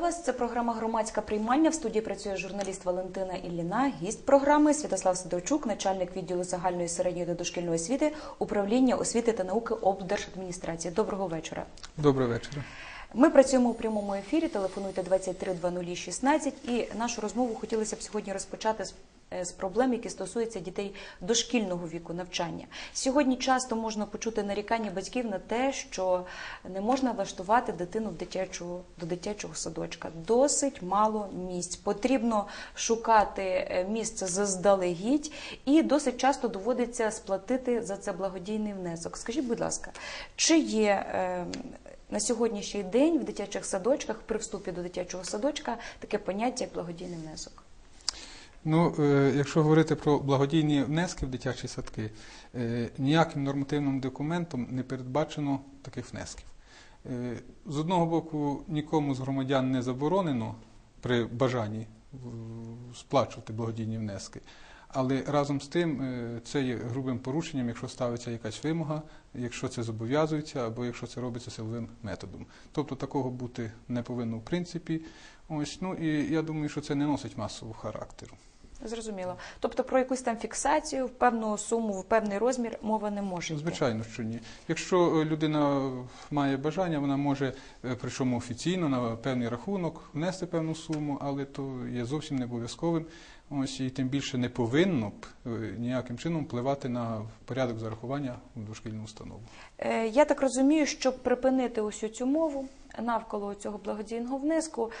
Вас. Це програма Громадська приймальня. В студії працює журналіст Валентина Ілліна. Гість програми Святослав Сидорчук, начальник відділу загальної середньої та дошкільної освіти, управління освіти та науки облдержадміністрації. Доброго вечора. Доброго вечора. Ми працюємо у прямому ефірі. Телефонуйте 23 00 16. І нашу розмову хотілося б сьогодні розпочати з. Е, З проблем, які стосуються дітей дошкільного віку навчання, сьогодні часто можна почути нарікання батьків на те, що не можна влаштувати дитину в дитячого до дитячого садочка. Досить мало місць. Потрібно шукати е, місце заздалегідь, і досить часто доводиться сплатити за це благодійний внесок. Скажіть, будь ласка, чи є е, на сьогоднішній день в дитячих садочках при вступі до дитячого садочка таке поняття як благодійний внесок? Ну, е, якщо говорити про благодійні внески в дитячі садки, е, ніяким нормативним документом не передбачено таких внесків. Е, з одного боку, нікому з громадян не заборонено при бажанні сплачувати благодійні внески. Але разом з тим е, це є грубим порушенням, якщо ставиться якась вимога, якщо це зобов'язується, або якщо це робиться силовим методом. Тобто такого бути не повинно в принципі. Ось ну і я думаю, що це не носить масового характеру. Зрозуміло. Тобто про якусь там фіксацію в певну суму, в певний розмір мова не може. йти. Звичайно, що ні. Якщо е, людина має бажання, вона може, е, причому офіційно на певний рахунок внести певну суму, але то є зовсім не обов'язковим. Ось і тим більше не повинно б е, ніяким чином впливати на порядок зарахування в дошкільну установу. Я так розумію, щоб припинити усю цю мову навколо цього благодійного внеску.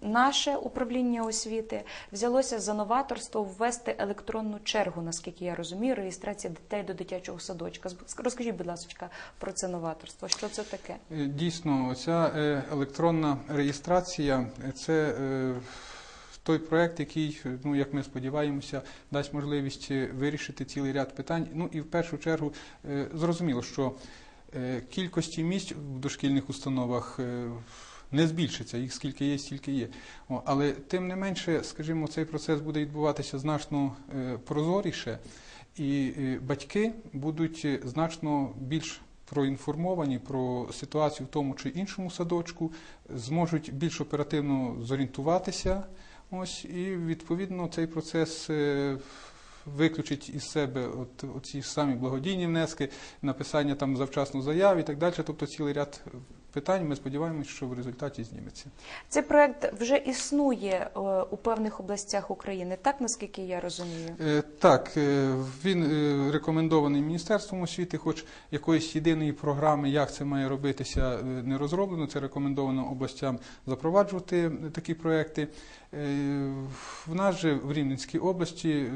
Наше управління освіти взялося за новаторство ввести електронну чергу, наскільки я розумію, реєстрація дітей до дитячого садочка. Розкажіть, будь ласка, про це новаторство. Що це таке? Е, Дійсно, ця е, електронна реєстрація е, це той проект, який, ну як ми сподіваємося, дасть можливість вирішити цілий ряд питань. Ну і в першу чергу зрозуміло, що кількості місць в дошкільних установах. Не збільшиться, їх скільки є, стільки є. О, але тим не менше, скажімо, цей процес буде відбуватися значно е, прозоріше, і е, батьки будуть е, значно більш проінформовані про ситуацію в тому чи іншому садочку, зможуть більш оперативно зорієнтуватися. Ось і відповідно цей процес е, виключить із себе от, оці самі благодійні внески, написання там завчасно заяв і так далі. Тобто цілий ряд питань. Ми сподіваємося, що в результаті зніметься. Цей проект вже існує е, у певних областях України, так наскільки я розумію. Е, Так, е, він рекомендований Міністерством освіти, хоч якоїсь єдиної програми, як це має робитися, не розроблено. Це рекомендовано областям запроваджувати такі проекти. В нас же в Рівненській області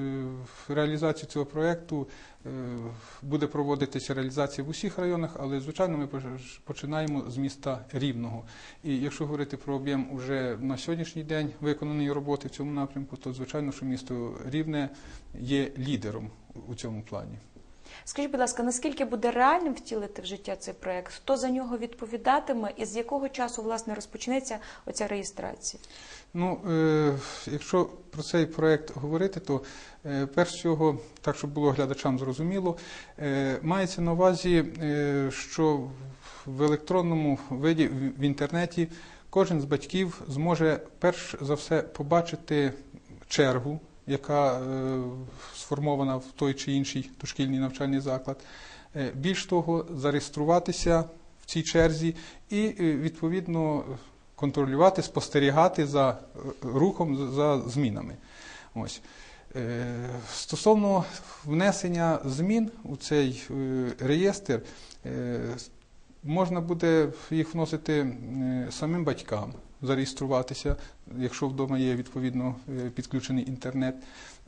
реалізацію цього проекту буде проводитися реалізація в усіх районах, але звичайно ми починаємо з міста Рівного. І якщо говорити про об'єм уже на сьогоднішній день виконаної роботи в цьому напрямку, то звичайно, що місто Рівне є лідером у цьому плані. Скажіть, будь ласка, наскільки буде реальним втілити в життя цей проект? Хто за нього відповідатиме і з якого часу власне розпочнеться оця реєстрація? Ну, е, якщо про цей проект говорити, то е, перш всього, так щоб було глядачам зрозуміло, е, мається на увазі, що в електронному виді в- інтернеті кожен з батьків зможе перш за все побачити чергу, яка сформована в той чи інший дошкільний навчальний заклад. Більш того, зареєструватися в цій черзі і відповідно контролювати, спостерігати за е, рухом, за- змінами. Ось. Е, Стосовно внесення змін у цей е, реєстр, можна буде їх вносити самим батькам, зареєструватися, якщо вдома є відповідно підключений інтернет.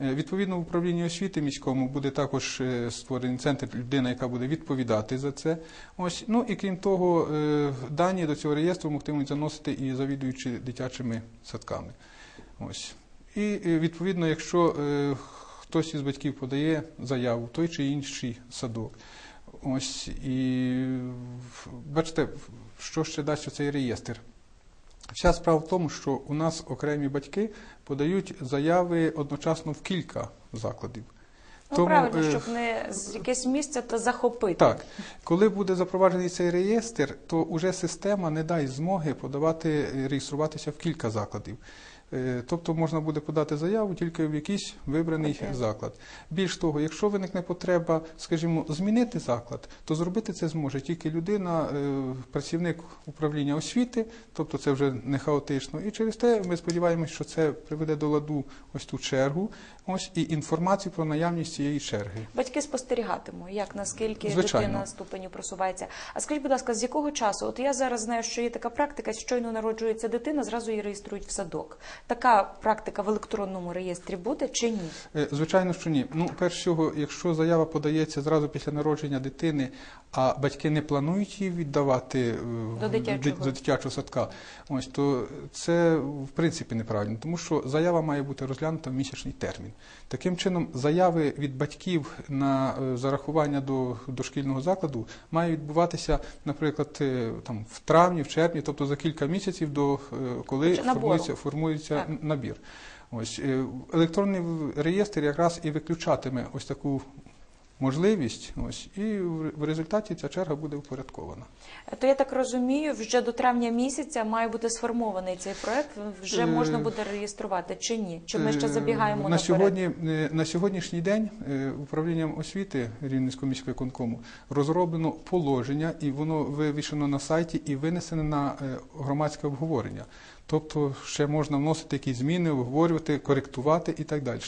Е, Відповідно, в управлінні освіти міському буде також е, створений центр, людина, яка буде відповідати за це. Ось, ну і крім того, е, дані до цього реєстру могтимуть заносити і завідуючи дитячими садками. Ось. І відповідно, якщо хтось із батьків подає заяву той чи інший садок, ось і бачите, що ще дасть цей реєстр. Вся справа в тому, що у нас окремі батьки подають заяви одночасно в кілька закладів. Ну, Тому, правильно, е, щоб не з якесь місце то захопити. Так, коли буде запроваджений цей реєстр, то вже система не дасть змоги подавати, е, реєструватися в кілька закладів. Е, Тобто можна буде подати заяву тільки в якийсь вибраний Окей. заклад. Більш того, якщо виникне потреба, скажімо, змінити заклад, то зробити це зможе тільки людина, е, працівник управління освіти, тобто це вже не хаотично. І через те ми сподіваємось, що це приведе до ладу ось ту чергу, ось і інформацію про наявність цієї черги. Батьки спостерігатимуть, як наскільки Звичайно. дитина на ступені просувається. А скажіть, будь ласка, з якого часу? От я зараз знаю, що є така практика, щойно народжується дитина, зразу її реєструють в садок. Така практика в електронному реєстрі буде чи ні? Е, Звичайно, що ні. Ну, перш всього, якщо заява подається зразу після народження дитини, а батьки не планують її віддавати е, До дитячого. до дитячого садка, ось то це в принципі неправильно, тому що заява має бути розглянута в місячний термін. Таким чином, заяви від батьків на е, зарахування до дошкільного закладу мають відбуватися, наприклад, е, там в травні, в червні, тобто за кілька місяців до е, коли формується, формується набір. Ось електронний реєстр якраз і виключатиме ось таку можливість. Ось і в результаті ця черга буде упорядкована. То я так розумію, вже до травня місяця має бути сформований цей проект. Вже Е, можна буде реєструвати чи ні? Чи ми ще Е, забігаємо на наперед? сьогодні? е, На сьогоднішній день управлінням освіти Рівненського міського виконкому розроблено положення, і воно вивішено на сайті і винесено на громадське обговорення. Тобто ще можна вносити якісь зміни, обговорювати, коректувати і так далі.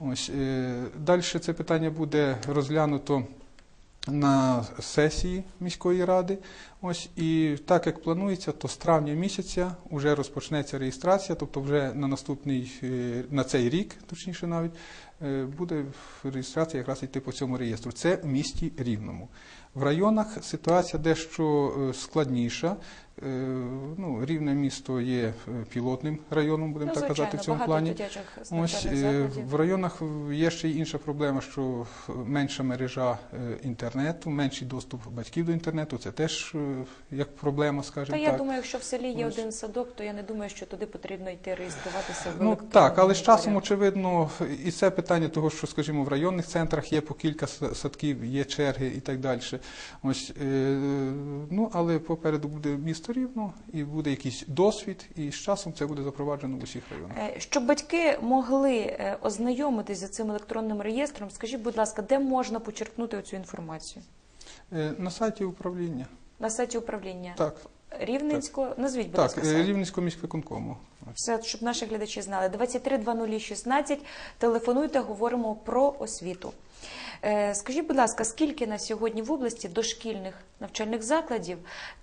Ось е, далі це питання буде розглянуто на сесії міської ради. Ось і так як планується, то з травня місяця вже розпочнеться реєстрація, тобто вже на наступний е, на цей рік, точніше навіть, е, буде реєстрація якраз йти по цьому реєстру. Це в місті Рівному. В районах ситуація дещо складніша. Е, Ну, рівне місто є е, пілотним районом, будемо Ну, так казати, в цьому плані. Ось е, в районах є ще й інша проблема, що менша мережа інтернету, менший доступ батьків до інтернету. Це теж як проблема, Та скажімо я так. думаю, якщо в селі є Ось. один садок, то я не думаю, що туди потрібно йти реєструватися в Ну так, але з часом, очевидно, і це питання того, що, скажімо, в районних центрах є по кілька садків, є черги і так далі. Ось, ну, але попереду буде місто рівно і буде якийсь досвід, і з часом це буде запроваджено в усіх районах. Е, Щоб батьки могли е, ознайомитися з цим електронним реєстром, скажіть, будь ласка, де можна почерпнути цю інформацію? Е, На сайті управління. На сайті управління Так, Рівненського? Назвіть, будь так, ласка, сайт. Рівненського міськвиконкому. Все, щоб наші глядачі знали. 232016, телефонуйте, говоримо про освіту. Е, Скажіть, будь ласка, скільки на сьогодні в області дошкільних навчальних закладів,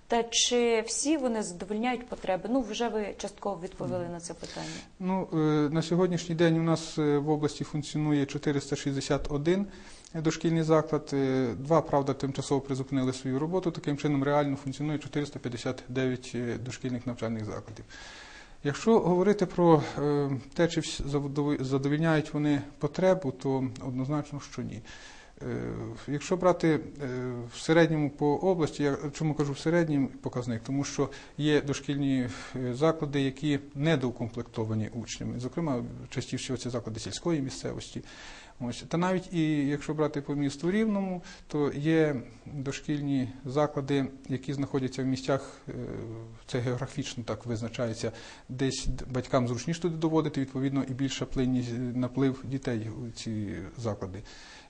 та чи всі вони задовольняють потреби? Ну, вже ви частково відповіли на це питання. Ну, е, на сьогоднішній день у нас е, в області функціонує 461 дошкільний заклад. Два, правда, тимчасово призупинили свою роботу. Таким чином реально функціонує 459 е, дошкільних навчальних закладів. Якщо говорити про е, те, чи задовільняють вони потребу, то однозначно, що ні. Е, Якщо брати е, в середньому по області, я чому кажу в середньому показник, тому що є дошкільні заклади, які недоукомплектовані учнями. Зокрема, частіше це заклади сільської місцевості. Ось. Та навіть і якщо брати по місту рівному, то є дошкільні заклади, які знаходяться в місцях, е, це географічно так визначається, десь батькам зручніше туди доводити, відповідно, і більша плинність е, наплив дітей у ці заклади.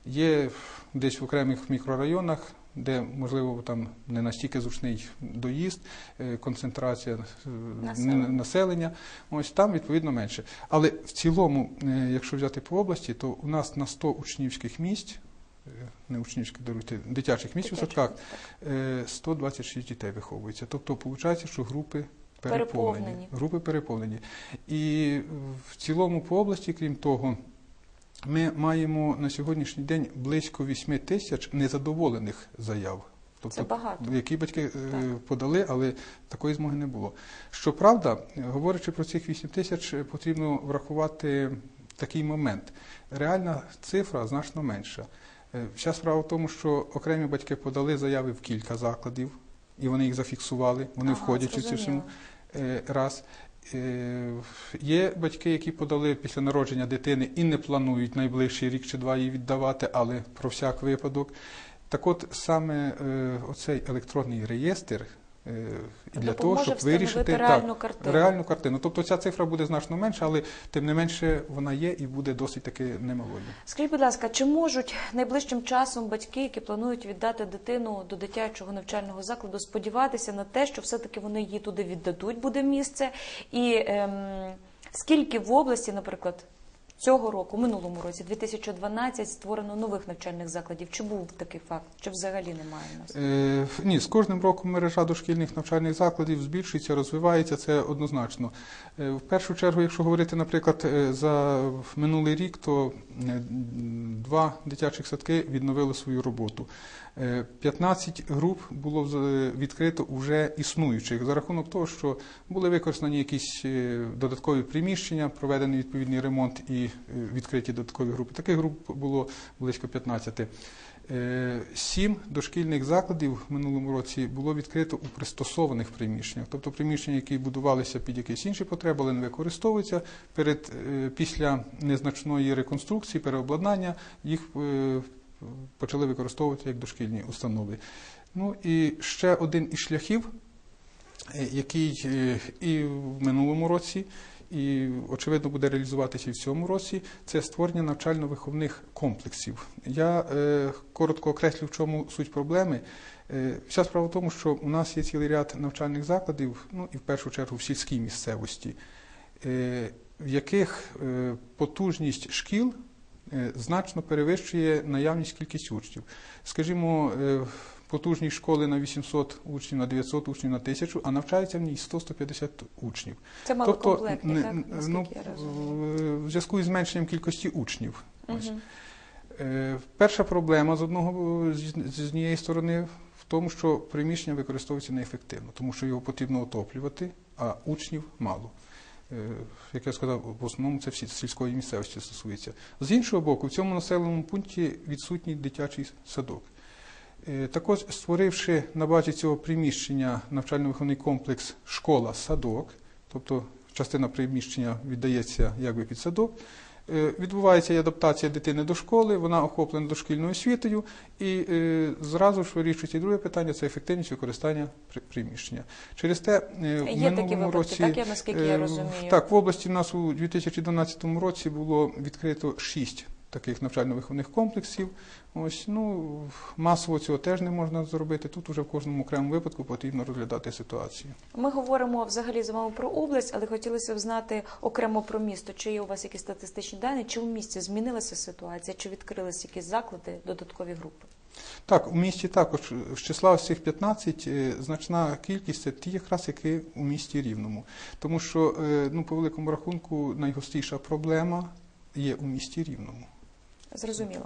Є десь в окремих мікрорайонах, де можливо там не настільки зручний доїзд, е, концентрація е, Населення. населення. Ось там відповідно менше. Але в цілому, е, якщо взяти по області, то у нас на 100 учнівських місць, не учнівських, даруйте, дитячих місць у садках, так. е, 126 дітей виховується. Тобто, виходить, що групи переповнені. Переповнені. Групи переповнені. І в цілому по області, крім того, ми маємо на сьогоднішній день близько 8 тисяч незадоволених заяв. Тобто, Це багато. які батьки е, Так. подали, але такої змоги не було. Щоправда, говорячи про цих 8 тисяч, е, потрібно врахувати такий момент. Реальна цифра значно менша. Е, Вся справа в тому, що окремі батьки подали заяви в кілька закладів, і вони їх зафіксували, вони Ага, входять у цю суму. Раз. Е, Є батьки, які подали після народження дитини і не планують найближчий рік чи два її віддавати, але про всяк випадок. Так от саме е, оцей електронний реєстр і для того, щоб вирішити реальну так, картину. реальну картину. Тобто ця цифра буде значно менша, але тим не менше вона є і буде досить таки немалою. Скажіть, будь ласка, чи можуть найближчим часом батьки, які планують віддати дитину до дитячого навчального закладу, сподіватися на те, що все-таки вони її туди віддадуть, буде місце? І ем, скільки в області, наприклад, цього року, минулому році, 2012, створено нових навчальних закладів? Чи був такий факт? Чи взагалі немає в нас? Е, ні, з кожним роком мережа дошкільних навчальних закладів збільшується, розвивається, це однозначно. Е, в першу чергу, якщо говорити, наприклад, е, за минулий рік, то е, два дитячих садки відновили свою роботу. Е, 15 груп було відкрито вже існуючих за рахунок того, що були використані якісь е, додаткові приміщення, проведений відповідний ремонт і е, відкриті додаткові групи. Таких груп було близько 15. Е, Сім дошкільних закладів в минулому році було відкрито у пристосованих приміщеннях, тобто приміщення, які будувалися під якісь інші потреби, але не використовуються. Перед е, після незначної реконструкції, переобладнання їх е, почали використовувати як дошкільні установи. Ну і ще один із шляхів, е, який е, і в минулому році, і очевидно буде реалізуватися і в цьому році, це створення навчально-виховних комплексів. Я е, коротко окреслю, в чому суть проблеми. Е, Вся справа в тому, що у нас є цілий ряд навчальних закладів, ну і в першу чергу в сільській місцевості, е, в яких е, потужність шкіл значно перевищує наявність кількість учнів. Скажімо, е, потужність школи на 800 учнів, на 900 учнів, на 1000, а навчається в ній 100-150 учнів. Це малокомплектні, не- так? Ну, в зв'язку із зменшенням кількості учнів. Ось. Е, Перша проблема з одного з з однієї сторони в тому, що приміщення використовується неефективно, тому що його потрібно отоплювати, а учнів мало. Е, Як я сказав, в основному це всі сільської місцевості стосується. З іншого боку, в цьому населеному пункті відсутній дитячий садок. Е, Також створивши на базі цього приміщення навчально-виховний комплекс школа-садок, тобто частина приміщення віддається якби під садок, відбувається і адаптація дитини до школи, вона охоплена дошкільною освітою, і е, зразу ж вирішується і друге питання це ефективність використання при- приміщення. Через те е, в Є такі випадки, році так, я наскільки я е, розумію. Так, в області в нас у 2012 році було відкрито шість таких навчально-виховних комплексів. Ось ну масово цього теж не можна зробити. Тут уже в кожному окремому випадку потрібно розглядати ситуацію. Ми говоримо взагалі з вами про область, але хотілося б знати окремо про місто. Чи є у вас якісь статистичні дані? Чи у місті змінилася ситуація? Чи відкрилися якісь заклади, додаткові групи? Так, у місті також з числа цих 15 е, значна кількість це ті, якраз які у місті рівному. Тому що, е, ну, по великому рахунку, найгостріша проблема є у місті рівному. Зрозуміло.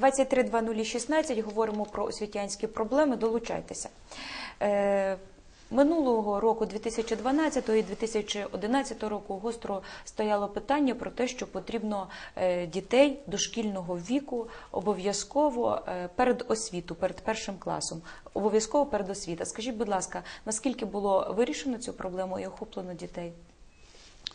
23.0016 говоримо про освітянські проблеми. Долучайтеся. Е, Минулого року, 2012 і 2011 року, гостро стояло питання про те, що потрібно е, дітей дошкільного віку обов'язково е, перед освіту, перед першим класом, обов'язково перед освіта. Скажіть, будь ласка, наскільки було вирішено цю проблему і охоплено дітей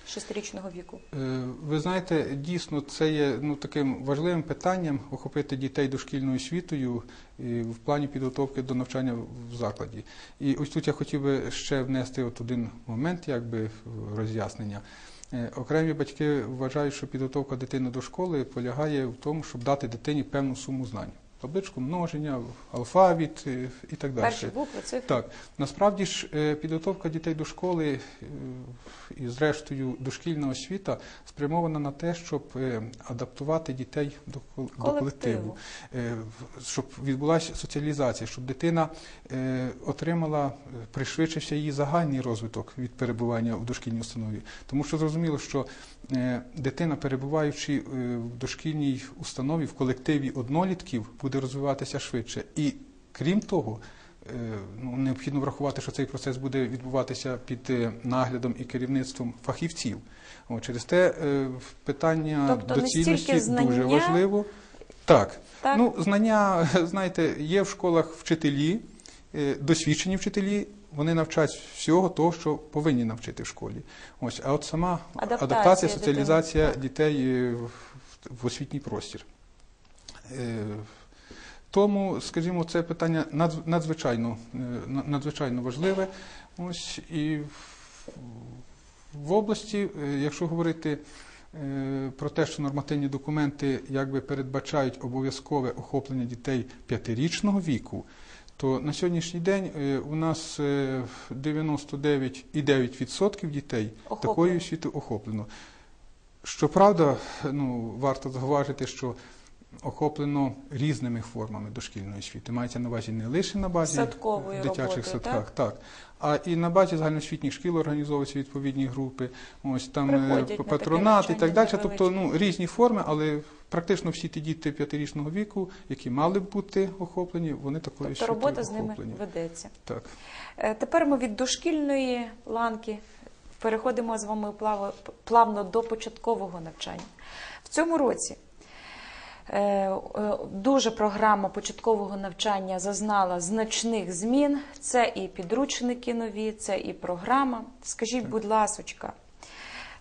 шестирічного віку? Е, Ви знаєте, дійсно це є ну, таким важливим питанням охопити дітей дошкільною освітою в плані підготовки до навчання в закладі. І ось тут я хотів би ще внести от один момент, якби роз'яснення. Е, Окремі батьки вважають, що підготовка дитини до школи полягає в тому, щоб дати дитині певну суму знань. Табличку множення, алфавіт е, і так далі. Перші букви, цифри? Так, насправді ж е, підготовка дітей до школи е, і, зрештою, дошкільна освіта спрямована на те, щоб адаптувати дітей до Колективу. щоб відбулася соціалізація, щоб дитина отримала, пришвидшився її загальний розвиток від перебування в дошкільній установі. Тому що зрозуміло, що дитина, перебуваючи в дошкільній установі, в колективі однолітків, буде розвиватися швидше. І крім того, е, ну, необхідно врахувати, що цей процес буде відбуватися під е, наглядом і керівництвом фахівців. О, через те е, питання Тобто доцільності знання, дуже важливо. Так. Так? Ну, знання, знаєте, є в школах вчителі, досвідчені вчителі, вони навчать всього того, що повинні навчити в школі. Ось, а от сама Адаптація адаптація, соціалізація дітей в, в освітній простір. Тому, скажімо, це питання надз- надзвичайно, е, надзвичайно важливе. Ось і в- області, е, якщо говорити е, про те, що нормативні документи якби передбачають обов'язкове охоплення дітей п'ятирічного віку, то на сьогоднішній день у нас е, 99,9% дітей Охоплено. такою освітою охоплено. Щоправда, ну, варто зауважити, що охоплено різними формами дошкільної освіти. Мається на увазі не лише на базі Садковою дитячих роботою, садках, так? а і на базі загальноосвітніх шкіл організовуються відповідні групи, ось там е, Приходять патронат і так далі. Тобто ну, різні форми, але практично всі ті діти п'ятирічного віку, які мали б бути охоплені, вони такою Тобто робота з ними охоплені. ведеться. Так. Е, Тепер ми від дошкільної ланки переходимо з вами плавно до початкового навчання. В цьому році дуже програма початкового навчання зазнала значних змін. Це і підручники нові, це і програма. Скажіть, будь ласочка,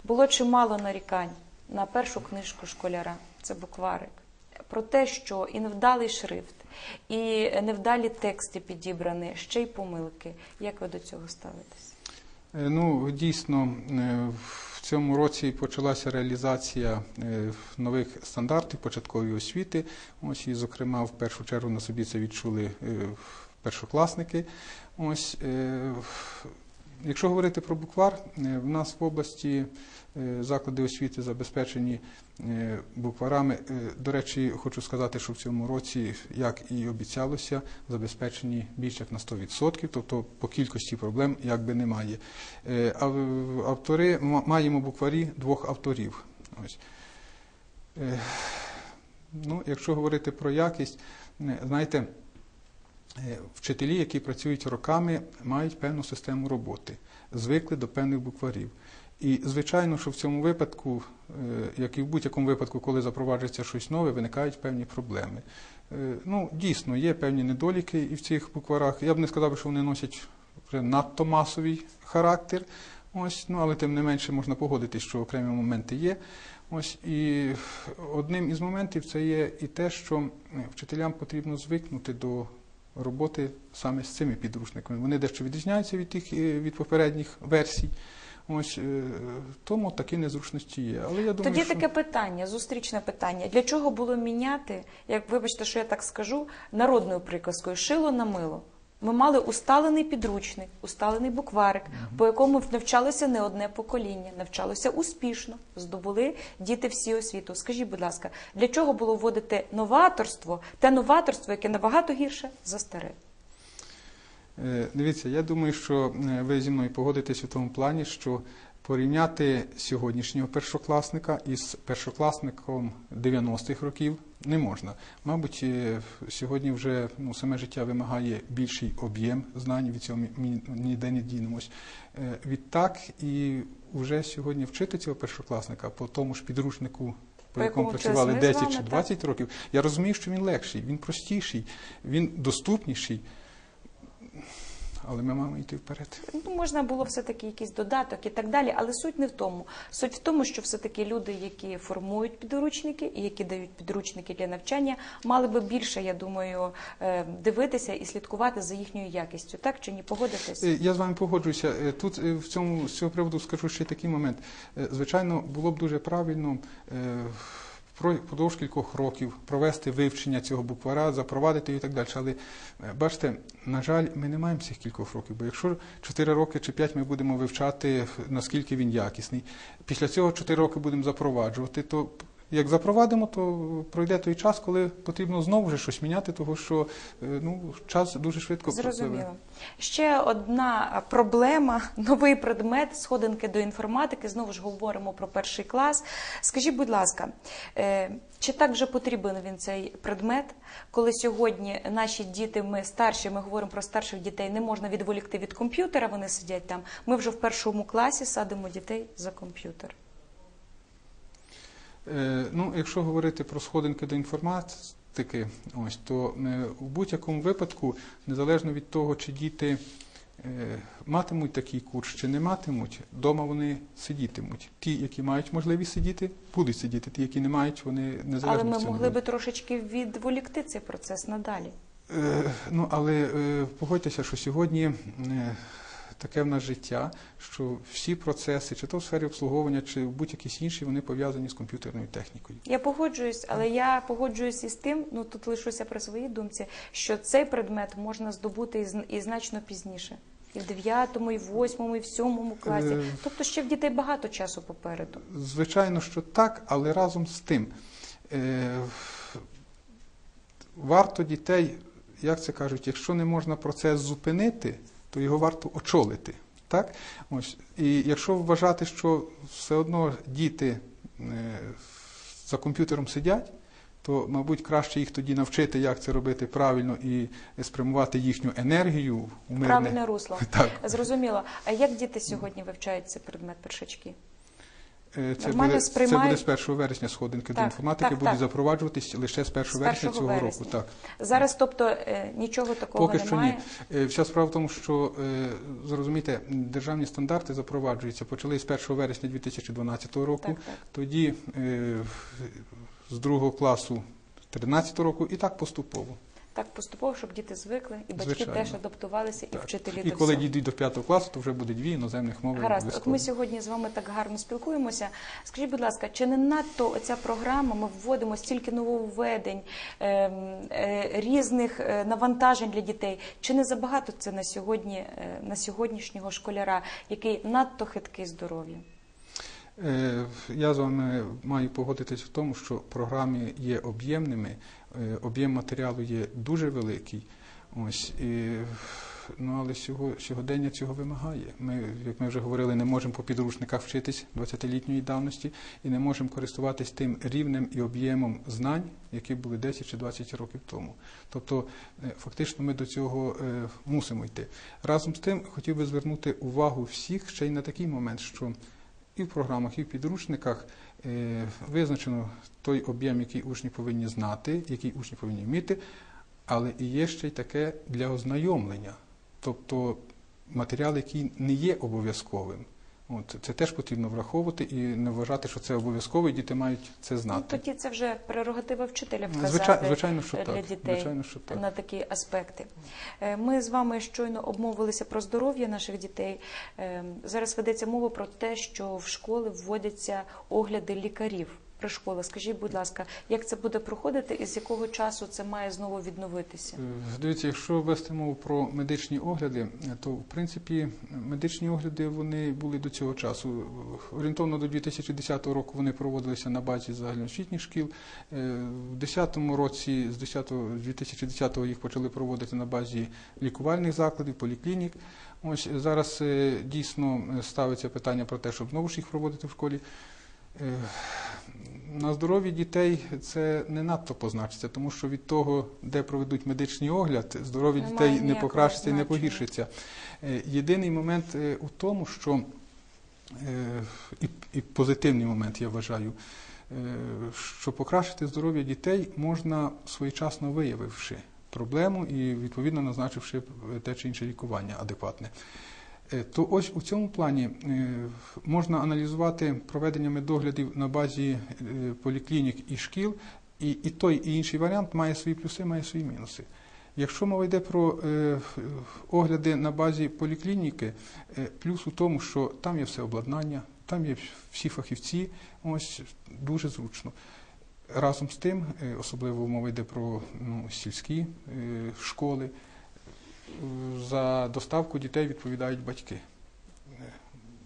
було чимало нарікань на першу книжку школяра, це букварик, про те, що і невдалий шрифт, і невдалі тексти підібрані, ще й помилки. Як ви до цього ставитесь? Е, Ну, дійсно, е, в цьому році почалася реалізація е, нових стандартів початкової освіти. Ось і, зокрема, в першу чергу на собі це відчули е, першокласники. Ось, е, якщо говорити про буквар, в нас в області заклади освіти забезпечені е, букварами. Е, До речі, хочу сказати, що в цьому році, як і обіцялося, забезпечені більше як на 100%, тобто по кількості проблем якби немає. Е, автори маємо букварі двох авторів. Ось. Е, Ну, якщо говорити про якість, е, знаєте, е, вчителі, які працюють роками, мають певну систему роботи, звикли до певних букварів. І звичайно, що в цьому випадку, е, як і в будь-якому випадку, коли запроваджується щось нове, виникають певні проблеми. Е, Ну, дійсно, є певні недоліки і в цих букварах. Я б не сказав, що вони носять вже надто масовий характер. Ось, ну, але тим не менше можна погодитись, що окремі моменти є. Ось і одним із моментів це є і те, що вчителям потрібно звикнути до роботи саме з цими підручниками. Вони дещо відрізняються від тих е, від попередніх версій. Ось е, тому такі незручності є. Але я думаю, Тоді що... таке питання, зустрічне питання. Для чого було міняти, як вибачте, що я так скажу, народною приказкою шило на мило? Ми мали усталений підручник, усталений букварик, по якому навчалося не одне покоління, навчалося успішно, здобули діти всі освіту. Скажіть, будь ласка, для чого було вводити новаторство, те новаторство, яке набагато гірше за старе? Е, Дивіться, я думаю, що е, ви зі мною погодитесь у тому плані, що порівняти сьогоднішнього першокласника із першокласником 90-х років не можна. Мабуть, е, сьогодні вже ну, саме життя вимагає більший об'єм знань, від цього мі- ніде не дінемось. Відтак, і вже сьогодні вчити цього першокласника по тому ж підручнику. По По якому працювали вчились ми 10 чи вами, 20 років, я розумію, що він легший, він простіший, він доступніший. Але ми маємо йти вперед. Ну, можна було все-таки якийсь додаток і так далі, але суть не в тому. Суть в тому, що все-таки люди, які формують підручники і які дають підручники для навчання, мали би більше, я думаю, е, дивитися і слідкувати за їхньою якістю. Так чи ні? Погодитесь? Е, Я з вами погоджуюся. Е, Тут в цьому з цього приводу скажу ще такий момент. Звичайно, було б дуже правильно впродовж кількох років провести вивчення цього буквара, запровадити його і так далі. Але е, бачите, на жаль, ми не маємо цих кількох років. Бо якщо 4 роки чи 5 ми будемо вивчати, наскільки він якісний, після цього 4 роки будемо запроваджувати, то як запровадимо, то пройде той час, коли потрібно знову вже щось міняти, тому що е, ну, час дуже швидко. Зрозуміло. Ще одна проблема, новий предмет, сходинки до інформатики. Знову ж говоримо про перший клас. Скажіть, будь ласка, е, чи так же потрібен він цей предмет, коли сьогодні наші діти, ми старші, ми говоримо про старших дітей, не можна відволікти від комп'ютера, вони сидять там. Ми вже в першому класі садимо дітей за комп'ютер. Е, Ну, якщо говорити про сходинки до інформатики, ось то е, у будь-якому випадку, незалежно від того, чи діти е, матимуть такий курс чи не матимуть, вдома вони сидітимуть. Ті, які мають можливість сидіти, будуть сидіти. Ті, які не мають, вони не Але ми могли би трошечки відволікти цей процес надалі. Ну, але погодьтеся, що сьогодні таке в нас життя, що всі процеси, чи то в сфері обслуговування, чи в будь-якісь інші, вони пов'язані з комп'ютерною технікою. Я погоджуюсь, але я погоджуюсь із тим, ну тут лишуся при своїй думці, що цей предмет можна здобути і, значно пізніше. І в 9, і в 8, і в 7 класі. Е. Тобто ще в дітей багато часу попереду. Звичайно, що так, але разом з тим е, варто дітей, як це кажуть, якщо не можна процес зупинити, то його варто очолити. Так? Ось. І якщо вважати, що все одно діти е, за комп'ютером сидять, то, мабуть, краще їх тоді навчити, як це робити правильно і спрямувати їхню енергію у мирне. Правильне русло. Так. Зрозуміло. А як діти сьогодні вивчають цей предмет першачки? Е, Це буде, це буде з 1 вересня сходинки до інформатики, так, будуть так. запроваджуватись лише з 1 З вересня 1 цього вересня. року. Так. Зараз, тобто, е, нічого такого Поки що ні. Е, Вся справа в тому, що е, зрозумійте, державні стандарти запроваджуються. Почали з 1 вересня 2012 року. Так, так. Тоді з другого класу 2013 року і так поступово. Так поступово, щоб діти звикли, і батьки Звичайно. теж адаптувалися, і Так. вчителі І до коли всього. дійдуть до 5 класу, то вже буде дві іноземних мови. Гаразд, от обов'язково. ми сьогодні з вами так гарно спілкуємося. Скажіть, будь ласка, чи не надто ця програма? Ми вводимо стільки нововведень, ем, е, різних е, навантажень для дітей. Чи не забагато це на сьогодні, е, на сьогоднішнього школяра, який надто хиткий здоров'ям? Е, Я з вами маю погодитись в тому, що програми є об'ємними, об'єм матеріалу є дуже великий. Ось і, ну але сього, сьогодення цього вимагає. Ми, як ми вже говорили, не можемо по підручниках вчитись 20-літньої давності і не можемо користуватись тим рівнем і об'ємом знань, які були 10 чи 20 років тому. Тобто, е, фактично, ми до цього е, мусимо йти. Разом з тим, хотів би звернути увагу всіх ще й на такий момент, що і в програмах, і в підручниках е, визначено той об'єм, який учні повинні знати, який учні повинні вміти, але і є ще й таке для ознайомлення, тобто матеріал, який не є обов'язковим. От, це теж потрібно враховувати і не вважати, що це обов'язково, і діти мають це Ну, знати. тоді це вже прерогатива вчителя вказати Звичайно, звичайно, що для так. дітей Звичайно, що так. на такі аспекти. Е, Ми з вами щойно обмовилися про здоров'я наших дітей. Е, Зараз ведеться мова про те, що в школи вводяться огляди лікарів при школах. Скажіть, будь ласка, як це буде проходити і з якого часу це має знову відновитися? Е, Дивіться, якщо вести мову про медичні огляди, то в принципі медичні огляди вони були до цього часу. Орієнтовно до 2010 року вони проводилися на базі загальноосвітніх шкіл. Е, В 2010 році, з 10, 2010 їх почали проводити на базі лікувальних закладів, поліклінік. Ось зараз е, дійсно е, ставиться питання про те, щоб знову ж їх проводити в школі. На здоров'ї дітей це не надто позначиться, тому що від того, де проведуть медичний огляд, здоров'я дітей не покращиться і не погіршиться. Е, Єдиний момент е, у тому, що е, і, позитивний момент, я вважаю, що покращити здоров'я дітей можна своєчасно виявивши проблему і відповідно назначивши те чи інше лікування адекватне. Е, То ось у цьому плані е, можна аналізувати проведення медоглядів на базі е, поліклінік і шкіл, і, і той, і інший варіант має свої плюси, має свої мінуси. Якщо мова йде про огляди на базі поліклініки, плюс у тому, що там є все обладнання, там є всі фахівці, ось дуже зручно. Разом з тим, особливо мова йде про ну, сільські школи, за доставку дітей відповідають батьки.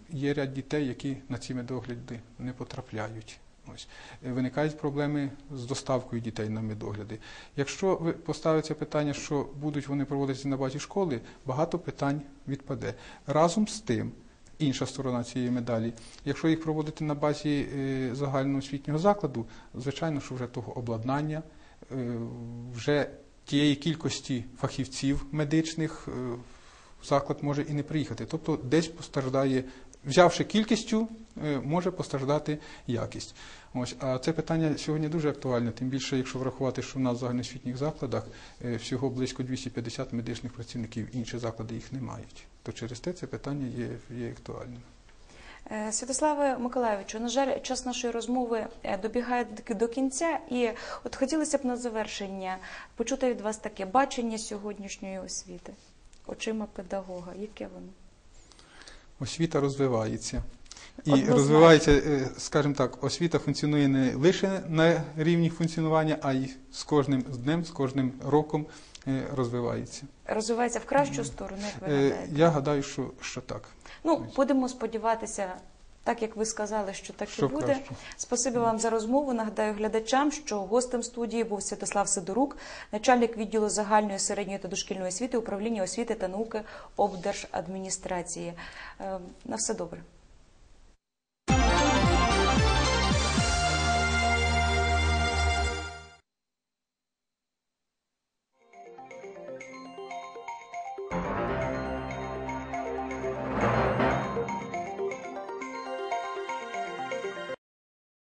Є ряд дітей, які на ці медогляди не потрапляють. Ось виникають проблеми з доставкою дітей на медогляди. Якщо ви поставиться питання, що будуть вони проводитися на базі школи, багато питань відпаде. Разом з тим, інша сторона цієї медалі, якщо їх проводити на базі е, загальноосвітнього закладу, звичайно, що вже того обладнання, е, вже тієї кількості фахівців медичних е, заклад може і не приїхати. Тобто десь постраждає взявши кількістю, е, може постраждати якість. Ось, а це питання сьогодні дуже актуальне, тим більше, якщо врахувати, що в нас в загальноосвітніх закладах е, всього близько 250 медичних працівників, інші заклади їх не мають. То через те це питання є, є актуальним. Е, Святославе Миколаєвичу, на жаль, час нашої розмови е, добігає до кінця, і от хотілося б на завершення почути від вас таке бачення сьогоднішньої освіти очима педагога. Яке воно? Освіта розвивається. І Однозначно. розвивається, е, скажімо так, освіта функціонує не лише на рівні функціонування, а й з кожним днем, з кожним роком е, розвивається. Розвивається в кращу сторону, як ви Е, гадаєте? Я гадаю, що, що так. Ну, будемо сподіватися, так як ви сказали, що так Що і буде. краще. Спасибі вам за розмову. Нагадаю глядачам, що гостем студії був Святослав Сидорук, начальник відділу загальної середньої та дошкільної освіти, управління освіти та науки облдержадміністрації. Е, На все добре.